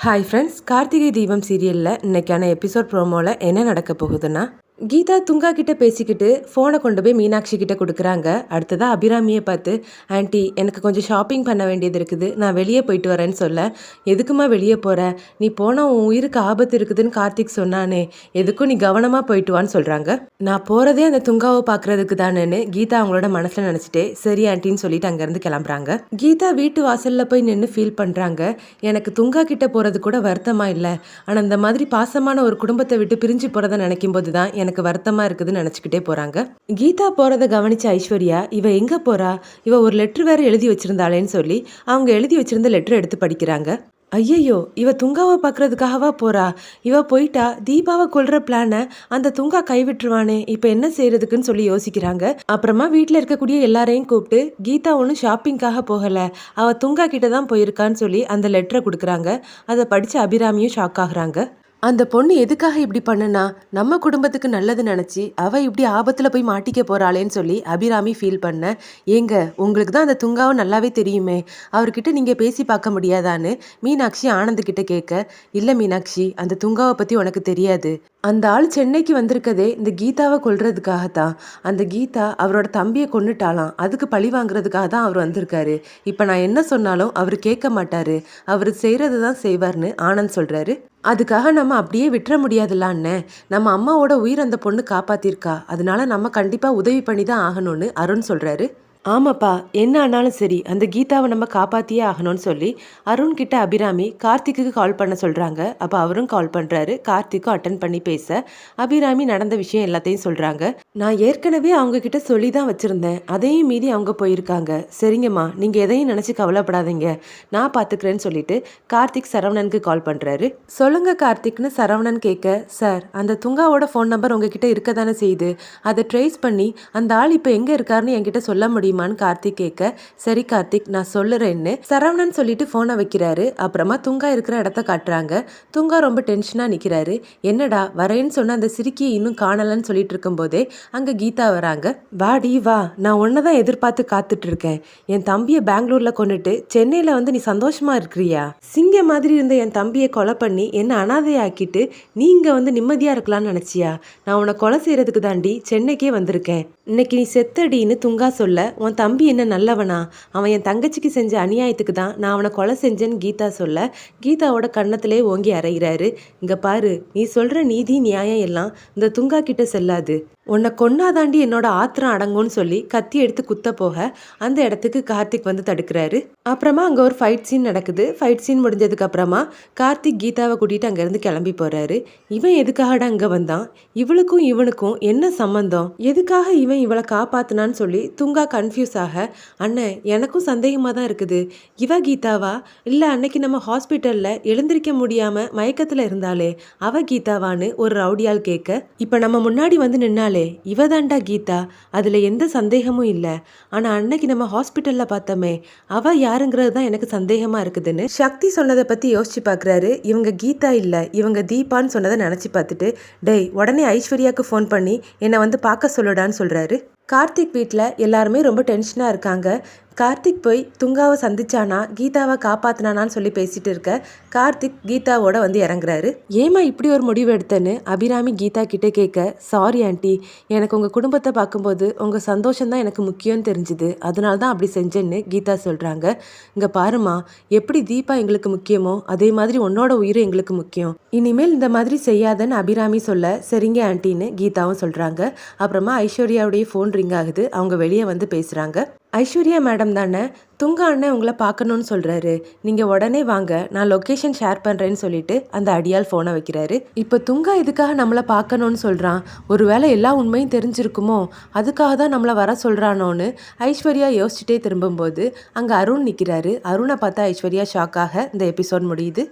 Hi friends Karthigai Deepam சீரியலில் இன்னைக்கான episode ப்ரோமோவில் என்ன நடக்க போகுதுன்னா கீதா துங்கா கிட்ட பேசிக்கிட்டு ஃபோனை கொண்டு போய் மீனாட்சி கிட்ட கொடுக்குறாங்க. அடுத்ததாக அபிராமியை பார்த்து ஆன்ட்டி எனக்கு கொஞ்சம் ஷாப்பிங் பண்ண வேண்டியது இருக்குது. நான் வெளியே போயிட்டு வரேன்னு சொல்ல. எதுக்குமா வெளியே போகிற நீ போனால் உன் உயிருக்கு ஆபத்து இருக்குதுன்னு கார்த்திக் சொன்னானே. எதுக்கும் நீ கவனமாக போயிட்டு வான்னு சொல்கிறாங்க நான் போகிறதே அந்த துங்காவை பார்க்குறதுக்கு தானேன்னு கீதா அவங்களோட மனசில் நினச்சிட்டே சரி ஆன்ட்டின்னு சொல்லிட்டு அங்கேருந்து கிளம்புறாங்க. கீதா வீட்டு வாசலில் போய் நின்று ஃபீல் பண்ணுறாங்க எனக்கு துங்கா கிட்ட போகிறது கூட வருத்தமாக இல்லை. ஆனால் இந்த மாதிரி பாசமான ஒரு குடும்பத்தை விட்டு பிரிஞ்சு போகிறத நினைக்கும் போது தான் எனக்கு வருத்தமாக இருக்குதுன்னு நினச்சிக்கிட்டே போகிறாங்க கீதா போகிறத கவனிச்ச ஐஸ்வர்யா இவ எங்கே போகிறா இவ ஒரு லெட்ரு வேற எழுதி வச்சிருந்தாளேன்னு சொல்லி அவங்க எழுதி வச்சிருந்த லெட்டர் எடுத்து படிக்கிறாங்க. ஐயையோ இவ துங்காவை பார்க்கறதுக்காகவா போறா? இவ போயிட்டா தீபாவை கொல்ற பிளானை அந்த துங்கா கைவிட்டுருவானே இப்போ என்ன செய்யறதுக்குன்னு சொல்லி யோசிக்கிறாங்க. அப்புறமா வீட்டில் இருக்கக்கூடிய எல்லாரையும் கூப்பிட்டு கீதா ஒன்றும் ஷாப்பிங்காக போகல. அவ துங்கா கிட்ட தான் போயிருக்கான்னு சொல்லி அந்த லெட்டரை கொடுக்குறாங்க. அதை படிச்சு அபிராமியும் ஷாக் ஆகுறாங்க. அந்த பொண்ணு எதுக்காக இப்படி பண்ணுனா? நம்ம குடும்பத்துக்கு நல்லது நினச்சி அவள் இப்படி ஆபத்தில் போய் மாட்டிக்க போகிறாளேன்னு சொல்லி அபிராமி ஃபீல் பண்ண ஏங்க உங்களுக்கு தான் அந்த துங்காவை நல்லாவே தெரியுமே அவர்கிட்ட நீங்கள் பேசி பார்க்க முடியாதான்னு மீனாட்சி ஆனந்த்கிட்ட கேட்க இல்லை மீனாட்சி அந்த துங்காவை பற்றி உனக்கு தெரியாது. அந்த ஆள் சென்னைக்கு வந்திருக்கதே இந்த கீதாவை கொல்றதுக்காக தான் அந்த கீதா அவரோட தம்பியை கொன்னுட்டாலாம் அதுக்கு பழி வாங்குறதுக்காக தான் அவர் வந்திருக்காரு. இப்போ நான் என்ன சொன்னாலும் அவர் கேட்க மாட்டாரு. அவர் செய்கிறது தான் செய்வார்னு ஆனந்த் சொல்கிறாரு அதுக்காக நம்ம அப்படியே விட்டுற முடியாதுல்ல அண்ணன் நம்ம அம்மாவோட உயிர் அந்த பொண்ணு காப்பாத்திருக்கா. அதனால நம்ம கண்டிப்பாக உதவி பண்ணி தான் ஆகணும்னு அருண் சொல்கிறாரு ஆமாப்பா என்ன ஆனாலும் சரி அந்த கீதாவை நம்ம காப்பாத்தியே ஆகணும்னு சொல்லி அருண் கிட்ட அபிராமி கார்த்திக்கு கால் பண்ண சொல்றாங்க. அப்ப அவரும் கால் பண்றாரு. கார்த்திக்கும் அட்டன் பண்ணி பேச. அபிராமி நடந்த விஷயம் எல்லாத்தையும் சொல்றாங்க. நான் ஏற்கனவே அவங்க கிட்ட சொல்லி தான் வச்சிருந்தேன். அதையும் மீறி அவங்க போயிருக்காங்க. சரிங்கம்மா நீங்க எதையும் நினைச்சு கவலைப்படாதீங்க. நான் பாத்துக்கிறேன்னு சொல்லிட்டு கார்த்திக் சரவணனுக்கு கால் பண்றாரு. சொல்லுங்க கார்த்திக்னு சரவணன் கேட்க சார் அந்த துங்காவோட ஃபோன் நம்பர் உங்ககிட்ட இருக்க தானே செய்யுது. அதை ட்ரேஸ் பண்ணி அந்த ஆள் இப்போ எங்க இருக்காருன்னு என்கிட்ட சொல்ல முடியும்? முடியுமான்னு கார்த்திக் கேட்க சரி கார்த்திக் நான் சொல்லுறேன்னு. சரவணன் சொல்லிட்டு ஃபோனை வைக்கிறாரு. அப்புறமா துங்கா இருக்கிற இடத்த காட்டுறாங்க. துங்கா ரொம்ப டென்ஷனா நிக்கிறாரு. என்னடா வரேன்னு சொன்ன அந்த சிரிக்கியை இன்னும் காணலன்னு சொல்லிட்டு இருக்கும்போதே அங்க கீதா வராங்க. வாடி வா. நான் உன்னை தான் எதிர்பார்த்து காத்துட்டு இருக்கேன் என் தம்பியை பெங்களூர்ல கொண்டுட்டு சென்னையில வந்து நீ சந்தோஷமா இருக்கிறியா? சிங்க மாதிரி இருந்த என் தம்பியை கொலை பண்ணி என்ன அனாதையாக்கிட்டு நீ வந்து நிம்மதியா இருக்கலாம்னு நினைச்சியா? நான் உன்னை கொலை செய்யறதுக்கு தாண்டி சென்னைக்கே வந்திருக்கேன். இன்னைக்கு நீ செத்தடின்னு துங்கா சொல்ல உன் தம்பி என்ன நல்லவனா? அவன் என் தங்கச்சிக்கு செஞ்ச அநியாயத்துக்கு தான் நான் அவனை கொலை செஞ்சேன்னு கீதா சொல்ல கீதாவோட கன்னத்திலே ஓங்கி அறையிறாரு. இங்கே பாரு நீ சொல்கிற நீதி நியாயம் எல்லாம் இந்த துங்கா கிட்ட செல்லாது. உன்னை கொன்னாதாண்டி என்னோட ஆத்திரம் அடங்கும்னு சொல்லி கத்தி எடுத்து குத்த போக அந்த இடத்துக்கு கார்த்திக் வந்து தடுக்கிறாரு. அப்புறமா அங்கே ஒரு ஃபைட் சீன் நடக்குது. ஃபைட் சீன் முடிஞ்சதுக்கு அப்புறமா கார்த்திக் கீதாவை கூட்டிட்டு அங்கேருந்து கிளம்பி போறாரு. இவன் எதுக்காகடா அங்கே வந்தான்? இவளுக்கும் இவனுக்கும் என்ன சம்பந்தம்? எதுக்காக இவன் இவளை காப்பாத்தினான்னு சொல்லி துங்கா கன்ஃபியூஸ் ஆக அண்ணன் எனக்கும் சந்தேகமாக தான் இருக்குது. இவ கீதாவா? இல்லை அன்னைக்கு நம்ம ஹாஸ்பிட்டலில் எழுந்திருக்க முடியாமல் மயக்கத்தில் இருந்தாலே அவ கீதாவான்னு ஒரு ரவுடியால் கேட்க இப்போ நம்ம முன்னாடி வந்து நின்னாலே இவ தாண்டா கீதா. அதில் எந்த சந்தேகமும் இல்லை. ஆனால் அன்னைக்கு நம்ம ஹாஸ்பிட்டலில் பார்த்தோமே அவ யாருங்கிறது தான் எனக்கு சந்தேகமாக இருக்குதுன்னு சக்தி சொன்னதை பற்றி யோசிச்சு பார்க்குறாரு இவங்க கீதா இல்லை இவங்க தீபான்னு சொன்னதை நினச்சி பார்த்துட்டு டேய் உடனே ஐஸ்வர்யாவுக்கு ஃபோன் பண்ணி என்னை வந்து பார்க்க சொல்லுடான்னு சொல்கிறாரு கார்த்திக் வீட்டில் எல்லாருமே ரொம்ப டென்ஷனாக இருக்காங்க. கார்த்திக் போய் துங்காவை சந்திச்சானா கீதாவை காப்பாத்தினானான்னு சொல்லி பேசிட்டு இருக்க கார்த்திக் கீதாவோட வந்து இறங்குறாரு. ஏமா இப்படி ஒரு முடிவு எடுத்தேன்னு அபிராமி கீதா கிட்ட கேட்க சாரி ஆண்டி எனக்கு உங்கள் குடும்பத்தை பார்க்கும்போது உங்கள் சந்தோஷம் தான் எனக்கு முக்கியம்னு தெரிஞ்சுது. அதனால தான் அப்படி செஞ்சேன்னு கீதா சொல்கிறாங்க இங்கே பாருமா எப்படி தீபா எங்களுக்கு முக்கியமோ அதே மாதிரி உன்னோட உயிர் எங்களுக்கு முக்கியம். இனிமேல் இந்த மாதிரி செய்யாதன்னு அபிராமி சொல்ல சரிங்க ஆண்டின்னு கீதாவும் சொல்கிறாங்க அப்புறமா ஐஸ்வர்யாவுடைய ஃபோன் ரிங் ஆகுது. அவங்க வெளியே வந்து பேசுகிறாங்க ஐஸ்வர்யா மேடம் தானே? துங்கா அண்ணன் உங்களை பார்க்கணும்னு சொல்கிறாரு நீங்கள் உடனே வாங்க நான் லொக்கேஷன் ஷேர் பண்ணுறேன்னு சொல்லிட்டு அந்த அடியால் ஃபோனை வைக்கிறாரு. இப்போ துங்கா இதுக்காக நம்மளை பார்க்கணும்னு சொல்கிறான் ஒருவேளை எல்லா உண்மையும் தெரிஞ்சிருக்குமோ? அதுக்காக தான் நம்மளை வர சொல்கிறானோன்னு ஐஸ்வர்யா யோசிச்சுட்டே திரும்பும்போது அங்கே அருண் நிற்கிறாரு அருணை பார்த்தா ஐஸ்வர்யா ஷாக்காக இந்த எபிசோட் முடியுது.